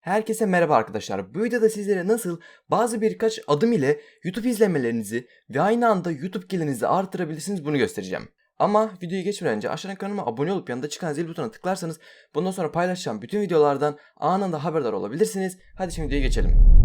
Herkese merhaba arkadaşlar. Bu videoda sizlere nasıl bazı birkaç adım ile YouTube izlenmelerinizi ve aynı anda YouTube gelirinizi artırabilirsiniz bunu göstereceğim. Ama videoyu geçmeden önce aşağıdan kanalıma abone olup yanında çıkan zil butonuna tıklarsanız bundan sonra paylaşacağım bütün videolardan anında haberdar olabilirsiniz. Hadi şimdi videoya geçelim.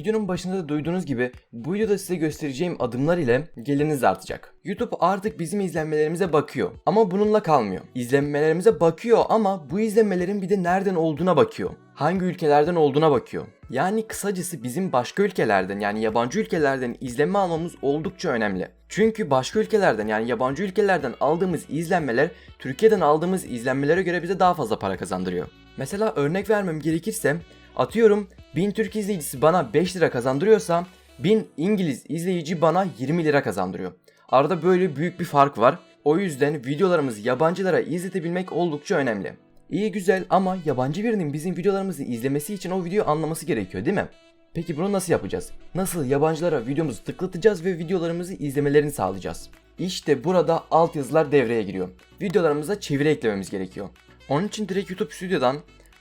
Videonun başında da duyduğunuz gibi bu videoda size göstereceğim adımlar ile geliriniz artacak. YouTube artık bizim izlenmelerimize bakıyor ama bununla kalmıyor. İzlenmelerimize bakıyor ama bu izlenmelerin bir de nereden olduğuna bakıyor. Hangi ülkelerden olduğuna bakıyor. Yani kısacası bizim başka ülkelerden yani yabancı ülkelerden izlenme almamız oldukça önemli. Çünkü başka ülkelerden yani yabancı ülkelerden aldığımız izlenmeler Türkiye'den aldığımız izlenmelere göre bize daha fazla para kazandırıyor. Mesela örnek vermem gerekirse Atıyorum 1000 Türk izleyicisi bana 5 lira kazandırıyorsa 1000 İngiliz izleyici bana 20 lira kazandırıyor. Arada böyle büyük bir fark var. O yüzden videolarımızı yabancılara izletebilmek oldukça önemli. İyi güzel ama yabancı birinin bizim videolarımızı izlemesi için o videoyu anlaması gerekiyor değil mi? Peki bunu nasıl yapacağız? Nasıl yabancılara videomuzu tıklatacağız ve videolarımızı izlemelerini sağlayacağız? İşte burada altyazılar devreye giriyor. Videolarımıza çeviri eklememiz gerekiyor. Onun için direkt YouTube Studio'dan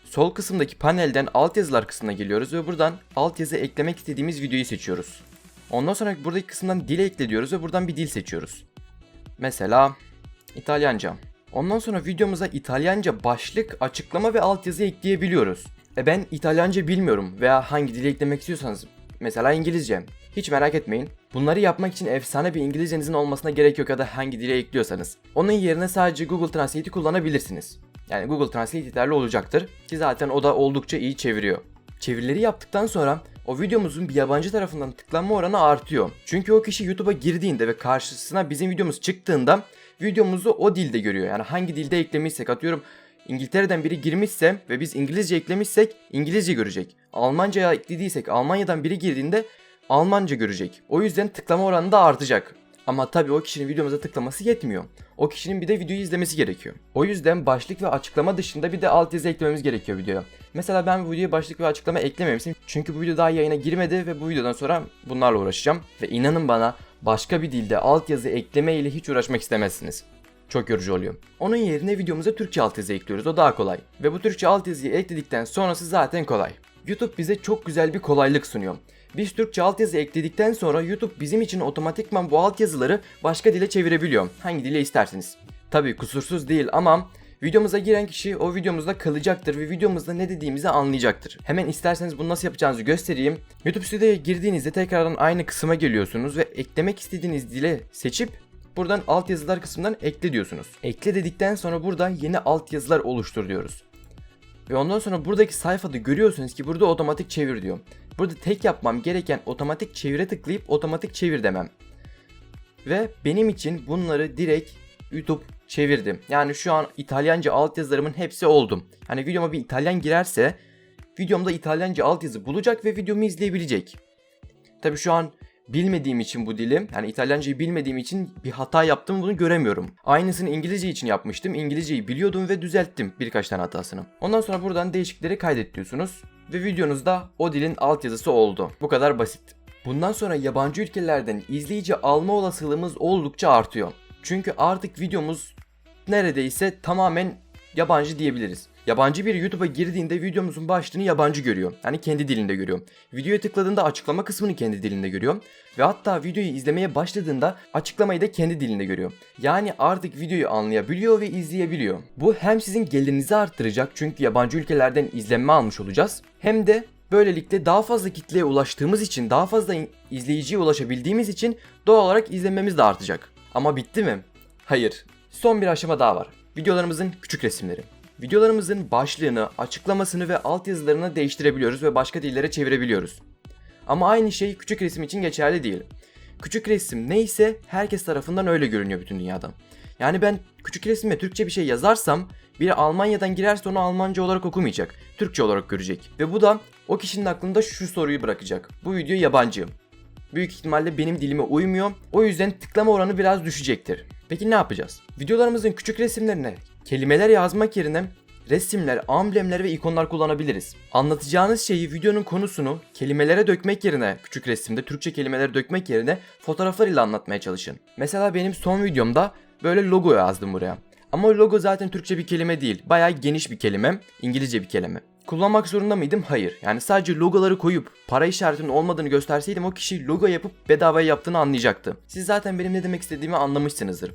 Sol kısımdaki panelden altyazılar kısmına geliyoruz ve buradan altyazı eklemek istediğimiz videoyu seçiyoruz. Ondan sonra buradaki kısımdan dile ekle diyoruz ve buradan bir dil seçiyoruz. Mesela İtalyanca. Ondan sonra videomuza İtalyanca başlık, açıklama ve altyazı ekleyebiliyoruz. E ben İtalyanca bilmiyorum veya hangi dili eklemek istiyorsanız mesela İngilizce. Hiç merak etmeyin. Bunları yapmak için efsane bir İngilizcenizin olmasına gerek yok ya da hangi dile ekliyorsanız. Onun yerine sadece Google Translate'i kullanabilirsiniz. Yani Google Translate yeterli olacaktır ki zaten o da oldukça iyi çeviriyor. Çevirileri yaptıktan sonra o videomuzun bir yabancı tarafından tıklanma oranı artıyor. Çünkü o kişi YouTube'a girdiğinde ve karşısına bizim videomuz çıktığında videomuzu o dilde görüyor. Yani hangi dilde eklemişsek atıyorum İngiltere'den biri girmişse ve biz İngilizce eklemişsek İngilizce görecek. Almanca'ya eklediysek Almanya'dan biri girdiğinde Almanca görecek. O yüzden tıklama oranı da artacak. Ama tabii o kişinin videomuza tıklaması yetmiyor. O kişinin bir de videoyu izlemesi gerekiyor. O yüzden başlık ve açıklama dışında bir de altyazı eklememiz gerekiyor videoya. Mesela ben bu videoya başlık ve açıklama eklememişim. Çünkü bu video daha yayına girmedi ve bu videodan sonra bunlarla uğraşacağım. Ve inanın bana başka bir dilde altyazı ekleme ile hiç uğraşmak istemezsiniz. Çok yorucu oluyor. Onun yerine videomuza Türkçe altyazı ekliyoruz. O daha kolay. Ve bu Türkçe altyazıyı ekledikten sonrası zaten kolay. YouTube bize çok güzel bir kolaylık sunuyor. Biz Türkçe altyazı ekledikten sonra YouTube bizim için otomatikman bu altyazıları başka dile çevirebiliyor. Hangi dile isterseniz. Tabii kusursuz değil ama videomuza giren kişi o videomuzda kalacaktır ve videomuzda ne dediğimizi anlayacaktır. Hemen isterseniz bunu nasıl yapacağınızı göstereyim. YouTube Studio'ya girdiğinizde tekrardan aynı kısma geliyorsunuz ve eklemek istediğiniz dile seçip buradan altyazılar kısmından ekle diyorsunuz. Ekle dedikten sonra burada yeni altyazılar oluştur diyoruz. Ve ondan sonra buradaki sayfada görüyorsunuz ki burada otomatik çevir diyor. Burada tek yapmam gereken otomatik çevire tıklayıp otomatik çevir demem. Ve benim için bunları direkt YouTube çevirdim. Yani şu an İtalyanca altyazılarımın hepsi oldu. Hani videoma bir İtalyan girerse videomda İtalyanca altyazı bulacak ve videomu izleyebilecek. Tabi şu an bilmediğim için bu dili, yani İtalyancayı bilmediğim için bir hata yaptım bunu göremiyorum. Aynısını İngilizce için yapmıştım. İngilizceyi biliyordum ve düzelttim birkaç tane hatasını. Ondan sonra buradan değişiklikleri kaydet diyorsunuz ve videonuzda o dilin altyazısı oldu. Bu kadar basit. Bundan sonra yabancı ülkelerden izleyici alma olasılığımız oldukça artıyor. Çünkü artık videomuz neredeyse tamamen yabancı diyebiliriz. Yabancı bir YouTube'a girdiğinde videomuzun başlığını yabancı görüyor. Yani kendi dilinde görüyor. Videoya tıkladığında açıklama kısmını kendi dilinde görüyor. Ve hatta videoyu izlemeye başladığında açıklamayı da kendi dilinde görüyor. Yani artık videoyu anlayabiliyor ve izleyebiliyor. Bu hem sizin gelirinizi arttıracak çünkü yabancı ülkelerden izlenme almış olacağız. Hem de Böylelikle daha fazla kitleye ulaştığımız için, daha fazla izleyiciye ulaşabildiğimiz için doğal olarak izlenmemiz de artacak. Ama bitti mi? Hayır. Son bir aşama daha var. Videolarımızın küçük resimleri. Videolarımızın başlığını, açıklamasını ve altyazılarını değiştirebiliyoruz ve başka dillere çevirebiliyoruz. Ama aynı şey küçük resim için geçerli değil. Küçük resim neyse herkes tarafından öyle görünüyor bütün dünyada. Yani ben küçük resimle Türkçe bir şey yazarsam biri Almanya'dan girerse onu Almanca olarak okumayacak. Türkçe olarak görecek. Ve bu da o kişinin aklında şu soruyu bırakacak. Bu video yabancı. Büyük ihtimalle benim dilime uymuyor. O yüzden tıklama oranı biraz düşecektir. Peki ne yapacağız? Videolarımızın küçük resimlerine kelimeler yazmak yerine resimler, amblemler ve ikonlar kullanabiliriz. Anlatacağınız şeyi videonun konusunu kelimelere dökmek yerine küçük resimde Türkçe kelimelere dökmek yerine fotoğraflar ile anlatmaya çalışın. Mesela benim son videomda böyle logo yazdım buraya. Ama logo zaten Türkçe bir kelime değil. Bayağı geniş bir kelime. İngilizce bir kelime. Kullanmak zorunda mıydım? Hayır. Yani sadece logoları koyup para işaretinin olmadığını gösterseydim o kişi logo yapıp bedavaya yaptığını anlayacaktı. Siz zaten benim ne demek istediğimi anlamışsınızdır.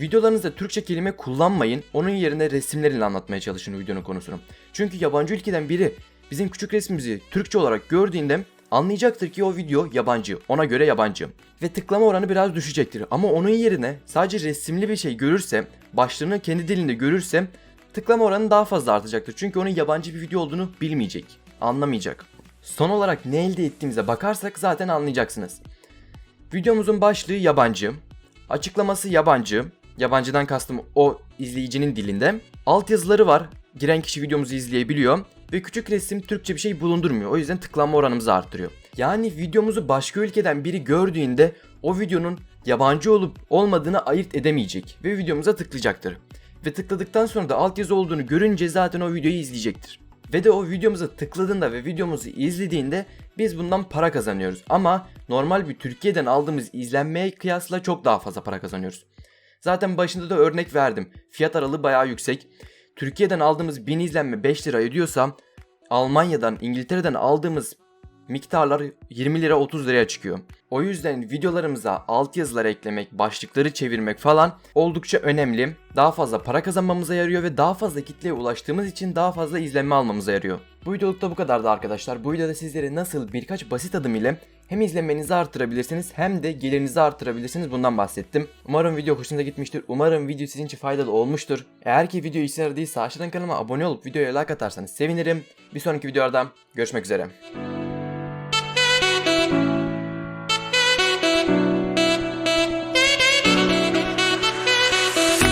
Videolarınızda Türkçe kelime kullanmayın. Onun yerine resimleriyle anlatmaya çalışın videonun konusunu. Çünkü yabancı ülkeden biri bizim küçük resmimizi Türkçe olarak gördüğünde anlayacaktır ki o video yabancı. Ona göre yabancı. Ve tıklama oranı biraz düşecektir. Ama onun yerine sadece resimli bir şey görürse, başlığını kendi dilinde görürse tıklama oranı daha fazla artacaktır. Çünkü onun yabancı bir video olduğunu bilmeyecek. Anlamayacak. Son olarak ne elde ettiğimize bakarsak zaten anlayacaksınız. Videomuzun başlığı yabancı. Açıklaması yabancı. Yabancıdan kastım o izleyicinin dilinde. Altyazıları var. Giren kişi videomuzu izleyebiliyor. Ve küçük resim Türkçe bir şey bulundurmuyor. O yüzden tıklanma oranımızı arttırıyor. Yani videomuzu başka ülkeden biri gördüğünde o videonun yabancı olup olmadığını ayırt edemeyecek. Ve videomuza tıklayacaktır. Ve tıkladıktan sonra da altyazı olduğunu görünce zaten o videoyu izleyecektir. Ve de o videomuza tıkladığında ve videomuzu izlediğinde biz bundan para kazanıyoruz. Ama normal bir Türkiye'den aldığımız izlenmeye kıyasla çok daha fazla para kazanıyoruz. Zaten başında da örnek verdim. Fiyat aralığı bayağı yüksek. Türkiye'den aldığımız 1000 izlenme 5 lira ediyorsa Almanya'dan, İngiltere'den aldığımız miktarlar 20 lira 30 liraya çıkıyor. O yüzden videolarımıza altyazılar eklemek, başlıkları çevirmek falan oldukça önemli. Daha fazla para kazanmamıza yarıyor ve daha fazla kitleye ulaştığımız için daha fazla izlenme almamıza yarıyor. Bu videolukta bu kadardı arkadaşlar. Bu videoda sizlere nasıl birkaç basit adım ile hem izlenmenizi artırabilirsiniz hem de gelirinizi artırabilirsiniz bundan bahsettim. Umarım video hoşunuza gitmiştir. Umarım video sizin için faydalı olmuştur. Eğer ki video işe yaradıysa aşağıdan kanalıma abone olup videoya like atarsanız sevinirim. Bir sonraki videolarda görüşmek üzere.